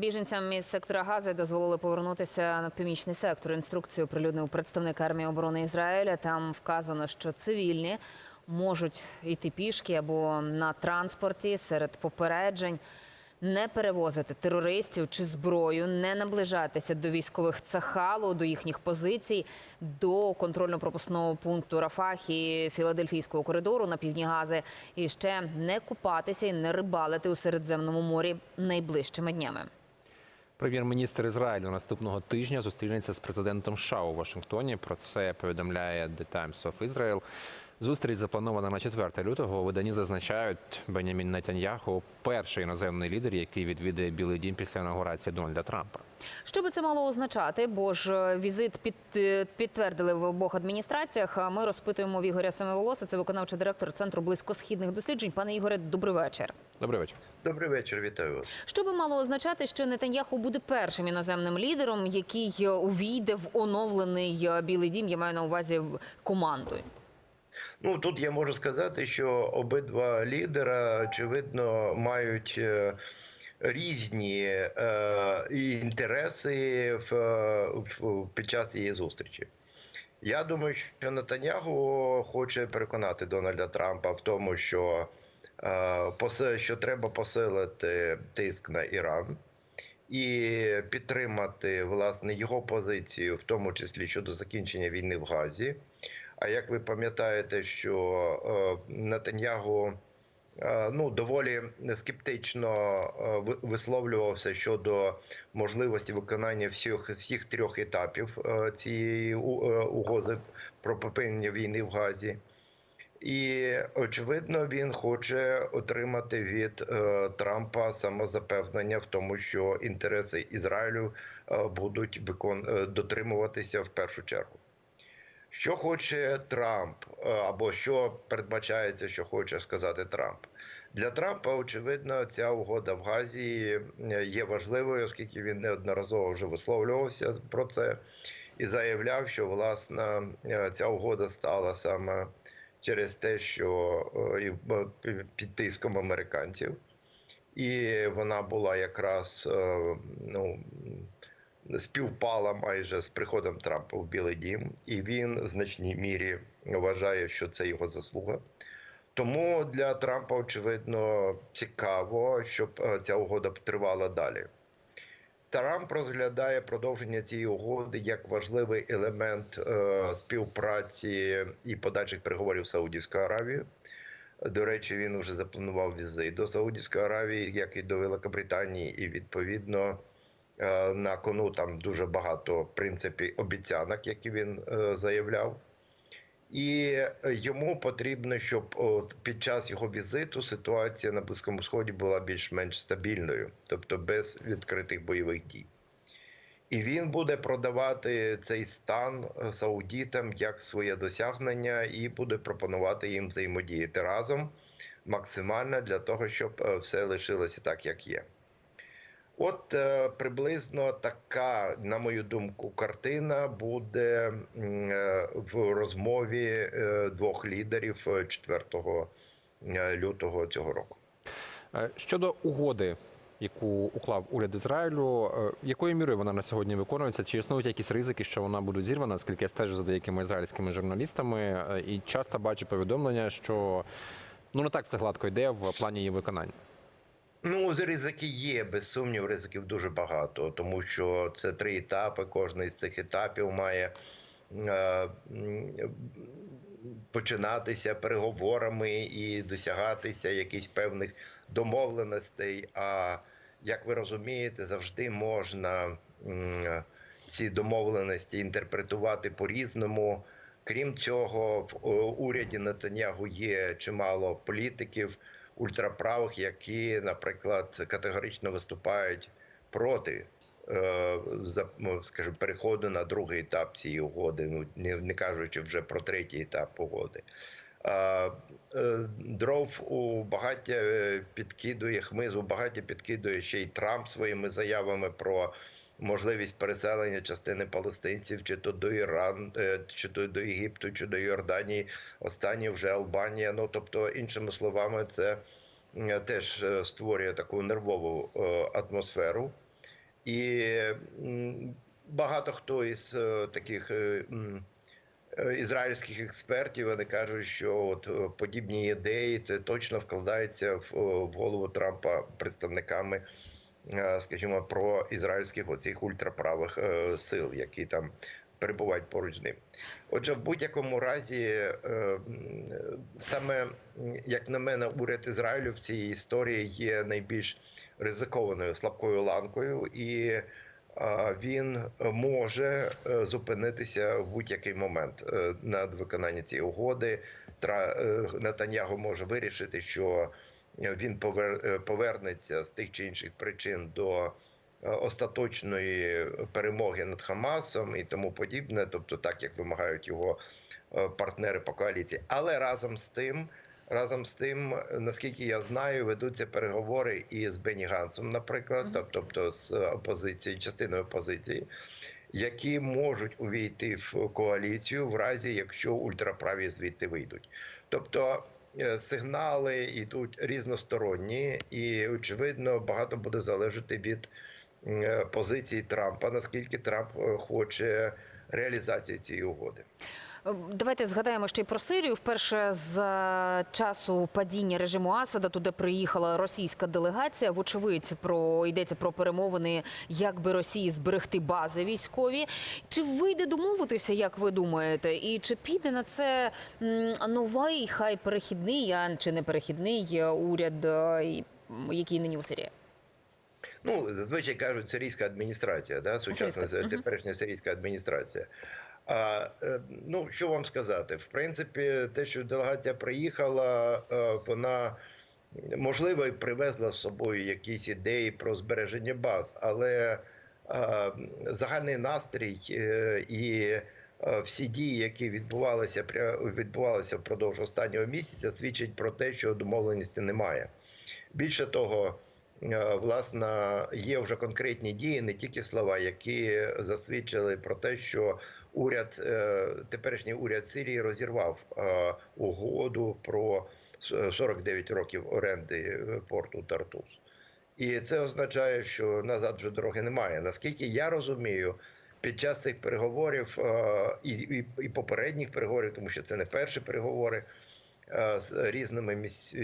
Біженцям із сектора Гази дозволили повернутися на північний сектор. Інструкцію оприлюднив представник армії оборони Ізраїля. Там вказано, що цивільні можуть йти пішки або на транспорті серед попереджень. Не перевозити терористів чи зброю, не наближатися до військових цахалу, до їхніх позицій, до контрольно-пропускного пункту Рафах і Філадельфійського коридору на півдні Гази, і ще не купатися і не рибалити у Середземному морі найближчими днями. Прем'єр-міністр Ізраїлю наступного тижня зустрінеться з президентом США у Вашингтоні. Про це повідомляє The Times of Israel. Зустріч запланована на 4 лютого. У виданні зазначають Бенямін Нетаньяху перший іноземний лідер, який відвідає Білий Дім після інаугурації Дональда Трампа. Що би це мало означати? Бо ж е, візит під, е, підтвердили в обох адміністраціях. А Ми розпитуємо в Ігоря Семиволоса, це виконавчий директор центру близькосхідних досліджень. Пане Ігоре, добрий вечір. Добрий вечір. Добрий вечір, вітаю вас. Що би мало означати, що Нетаньяху буде першим іноземним лідером, який е, увійде в оновлений Білий Дім, я маю на увазі командою. Ну тут я можу сказати, що обидва лідера очевидно мають е, різні е, інтереси в, в під час цієї зустрічі. Я думаю, що Нетаньягу хоче переконати Дональда Трампа в тому, що, е, посе- що треба посилити тиск на Іран. І підтримати власне його позицію, в тому числі щодо закінчення війни в Газі. А як ви пам'ятаєте, що е, Нетаньягу е, ну доволі скептично е, висловлювався щодо можливості виконання всіх всіх трьох етапів цієї у- угоди про припинення війни в Газі. І очевидно, він хоче отримати від е, Трампа самозапевнення в тому, що інтереси Ізраїлю е, будуть викон... дотримуватися в першу чергу. Що хоче Трамп, е, або що передбачається, що хоче сказати Трамп? Для Трампа, очевидно, ця угода в Газі е, є важливою, оскільки він неодноразово вже висловлювався про це і заявляв, що власне е, ця угода стала саме через те, що під тиском американців, і вона була якраз ну співпала майже з приходом Трампа в Білий Дім, і він в значній мірі вважає, що це його заслуга. Тому для Трампа очевидно цікаво, щоб е, ця угода тривала далі. Трамп розглядає продовження цієї угоди як важливий елемент е, співпраці і подальших переговорів з Саудівською Аравією. До речі, він вже запланував візит до Саудівської Аравії, як і до Великобританії, і відповідно на кону там дуже багато в принципі обіцянок, які він е, заявляв. І йому потрібно, щоб під час його візиту ситуація на Близькому Сході була більш-менш стабільною, тобто без відкритих бойових дій. І він буде продавати цей стан е, саудітам як своє досягнення, і буде пропонувати їм взаємодіяти разом максимально для того, щоб е, все лишилося так, як є. От е, приблизно така, на мою думку, картина буде е, в розмові е, двох лідерів е, 4 е, лютого цього року. Щодо угоди, яку уклав уряд Ізраїлю, якою мірою вона на сьогодні виконується? Чи існують якісь ризики, що вона буде зірвана, оскільки я стежу за деякими ізраїльськими журналістами, і часто бачу повідомлення, що ну не так все гладко йде в плані її виконання. Ну, ризики є, без сумнів, ризиків дуже багато, тому що це три етапи. Кожний з цих етапів має е, починатися переговорами і досягатися якихось певних домовленостей. А як ви розумієте, завжди можна м, ці домовленості інтерпретувати по-різному. Крім цього, в уряді Нетаньягу є чимало політиків ультраправих, які, наприклад, категорично виступають проти. е, скажімо, переходу на другий етап цієї угоди, ну не, кажучи вже про третій етап угоди. Е, Дров у багаття е, підкидує хмизу, багаття підкидує ще й Трамп своїми заявами про можливість переселення частини палестинців, чи то до Іран, е, чи то до Єгипту, чи до Йорданії. Останні вже Албанія. Ну тобто, іншими словами, це теж е, створює таку нервову е, атмосферу. І багато хто із таких ізраїльських експертів вони кажуть, що от подібні ідеї це точно вкладається в, голову Трампа представниками, скажімо, про ізраїльських оцих ультраправих е, сил, які там перебувають поруч з ним. Отже, в будь-якому разі, е, саме як на мене, уряд Ізраїлю в цій історії є найбільш ризикованою слабкою ланкою, і він може е, зупинитися в будь-який момент е, над виконанням цієї угоди. Е, може вирішити, що він е, повернеться з тих чи інших причин до е, остаточної перемоги над Хамасом і тому подібне, тобто так як вимагають його е, партнери по коаліції. Але разом з тим, разом з тим, наскільки я знаю, ведуться переговори і з Бені Гансом, наприклад, тобто з опозиції, частиною опозиції, які можуть увійти в коаліцію в разі, якщо ультраправі звідти вийдуть. Тобто е, сигнали йдуть різносторонні, і очевидно багато буде залежати від е, позиції Трампа, наскільки Трамп е, хоче реалізації цієї угоди. Е, Давайте згадаємо ще й про Сирію. Вперше з е, часу падіння режиму Асада туди приїхала російська делегація. Вочевидь, про йдеться про перемовини, як би Росії зберегти бази військові. Чи вийде домовитися, як ви думаєте? І чи піде на це новий, хай перехідний, а чи не перехідний е, уряд, який нині у Сирії? Ну, зазвичай кажуть сирійська адміністрація, да, сучасна теперішня сирійська адміністрація. А, е, ну, що вам сказати? В принципі, те, що делегація приїхала, е, вона можливо і привезла з собою якісь ідеї про збереження баз, але е, загальний настрій е, і е, всі дії, які відбувалися відбувалися впродовж останнього місяця, свідчать про те, що домовленості немає. Більше того, власне, є вже конкретні дії, не тільки слова, які засвідчили про те, що уряд, е, теперішній уряд Сирії розірвав е, угоду про 49 років оренди е, порту Тартус. І це означає, що назад вже дороги немає. Наскільки я розумію, під час цих переговорів е, і, і, і попередніх переговорів, тому що це не перші переговори е, з різними міс...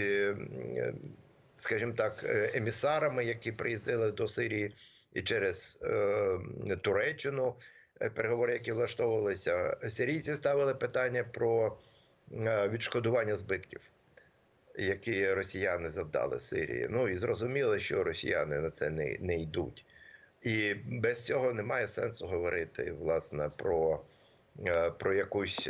скажімо так, е, емісарами, які приїздили до Сирії і через е, Туреччину, е, переговори, які влаштовувалися, сирійці ставили питання про е, відшкодування збитків, які росіяни завдали Сирії. Ну і зрозуміло, що росіяни на це не, не йдуть. І без цього немає сенсу говорити власне про, про якусь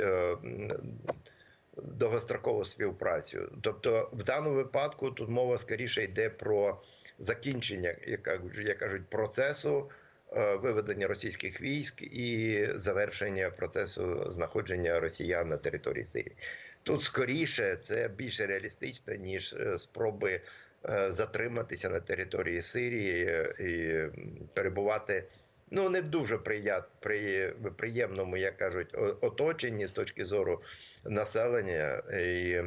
довгострокову співпрацю. Тобто, в даному випадку тут мова скоріше йде про закінчення, як кажуть, процесу е, виведення російських військ і завершення процесу знаходження росіян на території Сирії. Тут скоріше це більше реалістично, ніж е, спроби е, затриматися на території Сирії і перебувати. Ну, не в дуже прият- при, приємному, як кажуть, оточенні з точки зору населення і,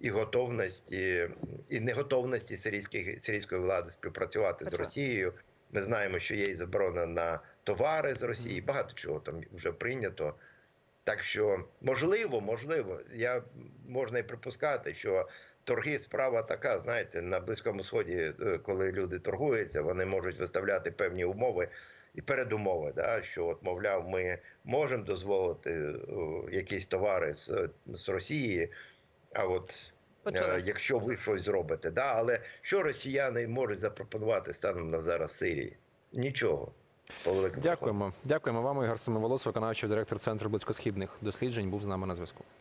і готовності, і неготовності сирійських, сирійської влади співпрацювати з Росією. Ми знаємо, що є і заборона на товари з Росії, багато чого там вже прийнято. Так що, можливо, можливо, я можна і припускати, що торги справа така, знаєте, на Близькому Сході, е, коли люди торгуються, вони можуть виставляти певні умови і передумови, да, що, от, мовляв, ми можемо дозволити о, якісь товари з, з Росії, а от е, якщо ви щось зробите, да, але що росіяни можуть запропонувати станом на зараз Сирії? Нічого. Дякуємо. Дякуємо вам, Ігор Семиволос, виконавчий директор Центру близькосхідних досліджень, був з нами на зв'язку.